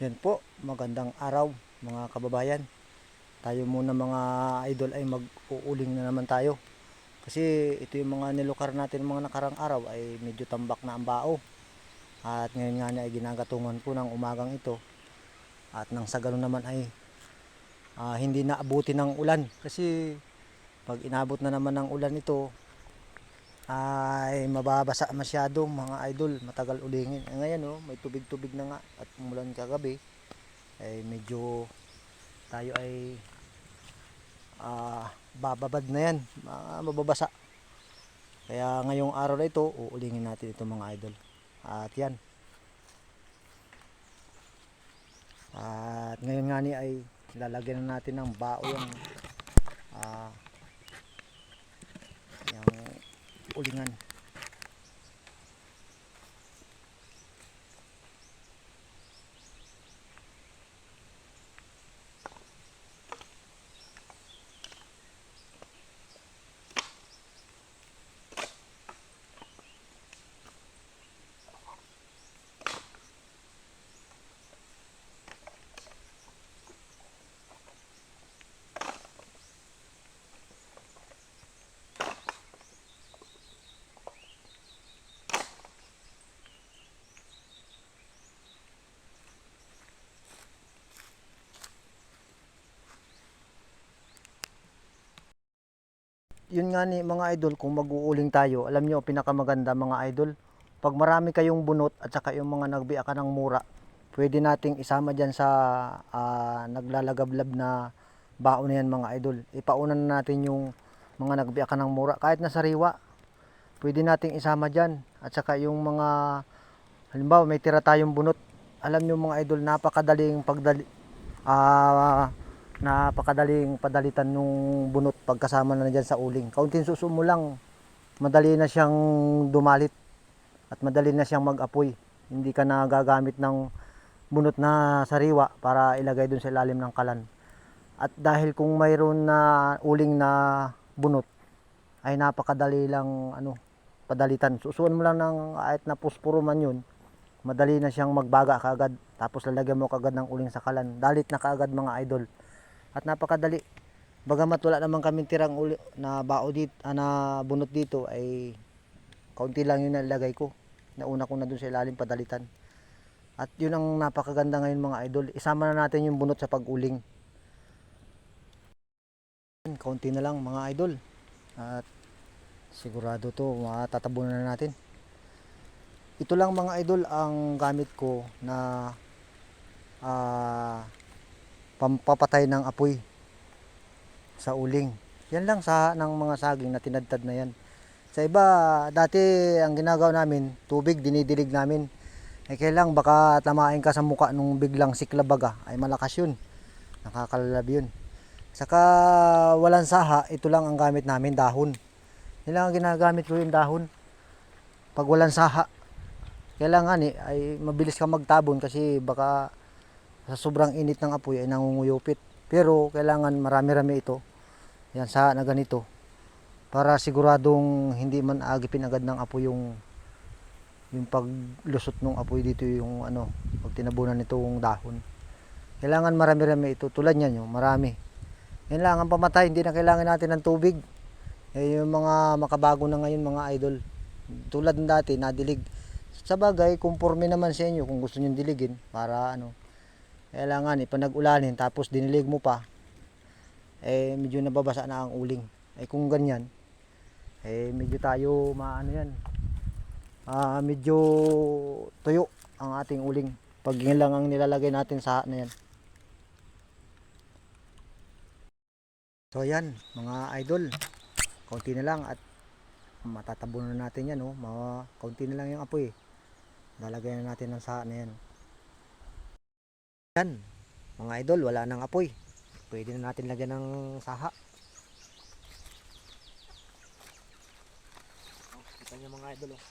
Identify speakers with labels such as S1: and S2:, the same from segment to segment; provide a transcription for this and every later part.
S1: Yan po, magandang araw mga kababayan. Tayo muna mga idol ay mag-uuling na naman tayo. Kasi ito yung mga nilukar natin mga nakarang araw ay medyo tambak na ang bao. At ngayon nga na ay ginagatungan po ng umagang ito. At nang sa ganun naman ay ah, hindi na abuti ng ulan. Kasi pag inabot na naman ng ulan ito ay mababasa masyado mga idol. Matagal ulingin. Eh, ngayon oh, may tubig-tubig na nga. At umulan kagabi ay medyo tayo ay ah, bababad na yan. Mga mababasa. Kaya ngayong araw na ito uulingin natin ito mga idol. At yan. At ngayon nga ni ay lalagyan na natin ng bao yung อย่างนั้น yun nga ni mga idol kung mag-uuling tayo alam nyo pinakamaganda mga idol pag marami kayong bunot at saka yung mga nagbiaka ng mura pwede nating isama dyan sa ah, naglalagablab na baon na yan mga idol. Ipaunan na natin yung mga nagbiaka ng mura kahit na sariwa pwede nating isama dyan. At saka yung mga halimbawa may tira tayong bunot alam nyo mga idol napakadaling pagdali ah napakadaling padalitan nung bunot pagkasama na dyan sa uling. Kaunting suso mo lang, madali na siyang dumalit at madali na siyang mag-apoy. Hindi ka na gagamit ng bunot na sariwa para ilagay dun sa ilalim ng kalan. At dahil kung mayroon na uling na bunot, ay napakadali lang ano, padalitan. Susuan mo lang ng kahit na puspuro man yun, madali na siyang magbaga kaagad. Tapos lalagyan mo kaagad ng uling sa kalan. Dalit na kaagad mga idol at napakadali. Bagamat wala naman kaming tirang uli, na bao dito, ah, na bunot dito ay kaunti lang yung nalagay ko. Nauna ko na dun sa ilalim padalitan. At yun ang napakaganda ngayon mga idol. Isama na natin yung bunot sa pag-uling. Kaunti na lang mga idol. At sigurado to matatabunan na natin. Ito lang mga idol ang gamit ko na ah pampapatay ng apoy sa uling. Yan lang sa ng mga saging na tinadtad na yan. Sa iba, dati ang ginagawa namin, tubig dinidilig namin. Eh kailang baka tamain ka sa muka nung biglang siklabaga, ay malakas yun. Nakakalab yun. Saka walang saha, ito lang ang gamit namin, dahon. Yan lang ang ginagamit ko yung dahon. Pag walang saha, kailangan eh, ay mabilis ka magtabon kasi baka sa sobrang init ng apoy ay nangunguyupit. Pero kailangan marami-rami ito. Yan sa na ganito. Para siguradong hindi man agipin agad ng apoy yung yung paglusot ng apoy dito yung ano, pag tinabunan nitong dahon. Kailangan marami-rami ito. Tulad niyan yung marami. Yan lang ang pamatay. Hindi na kailangan natin ng tubig. Eh, yung mga makabago na ngayon mga idol. Tulad ng dati, nadilig. Sa bagay, conforme naman sa inyo kung gusto nyo diligin para ano, kailangan eh, pag nag-ulanin tapos dinilig mo pa, eh medyo nababasa na ang uling. Eh kung ganyan, eh medyo tayo maano yan, ah medyo tuyo ang ating uling. Pag yun lang ang nilalagay natin sa na yan. So yan, mga idol, kaunti na lang at matatabunan na natin yan, oh. Mga, kaunti na lang yung apoy. Lalagay na natin ng saha na yan. Yan, mga idol, wala nang apoy. Pwede na natin lagyan ng saha. Oh, kita niyo mga idol, oh.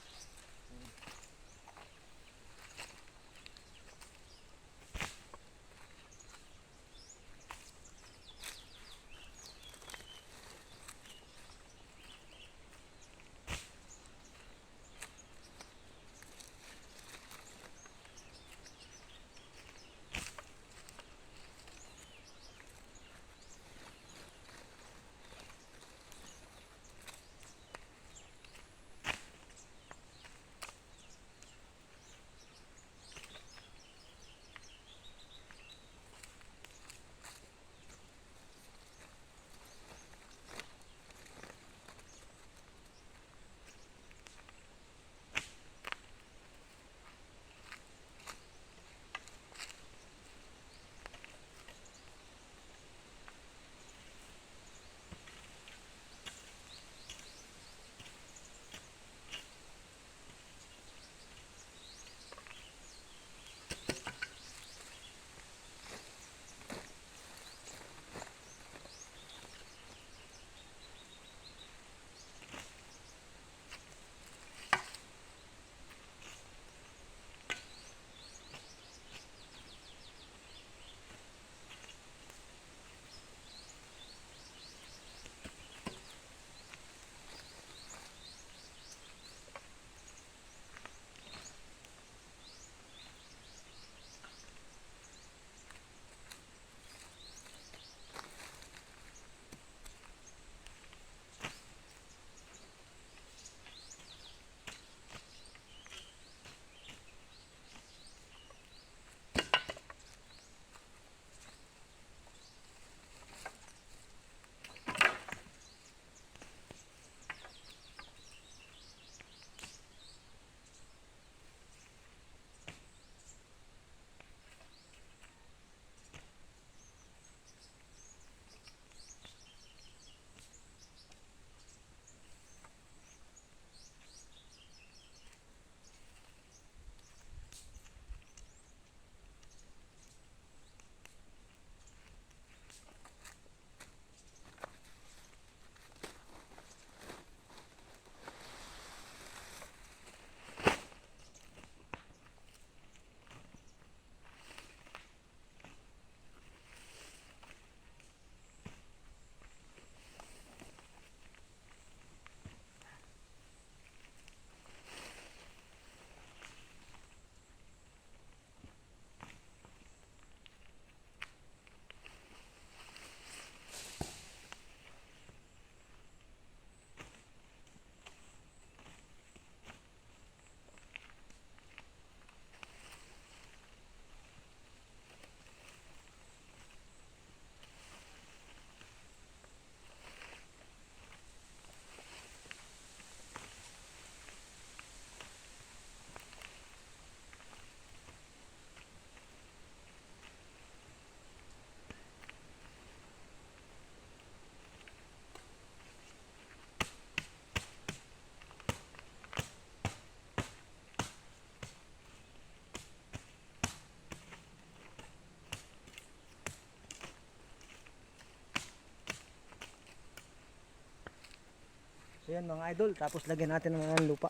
S1: So yan mga idol, tapos lagyan natin ng lupa.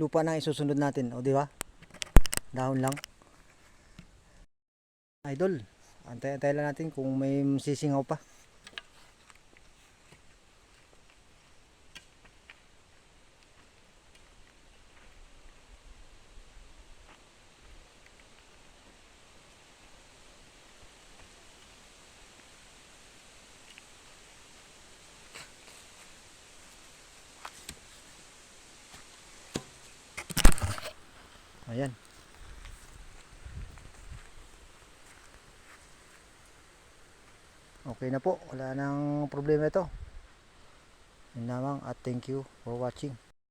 S1: Lupa na isusunod natin, o di ba? Dahon lang. Idol, antay-antay lang natin kung may sisingaw pa. Ayan. Okay na po, wala nang problema ito. Yun lamang at thank you for watching.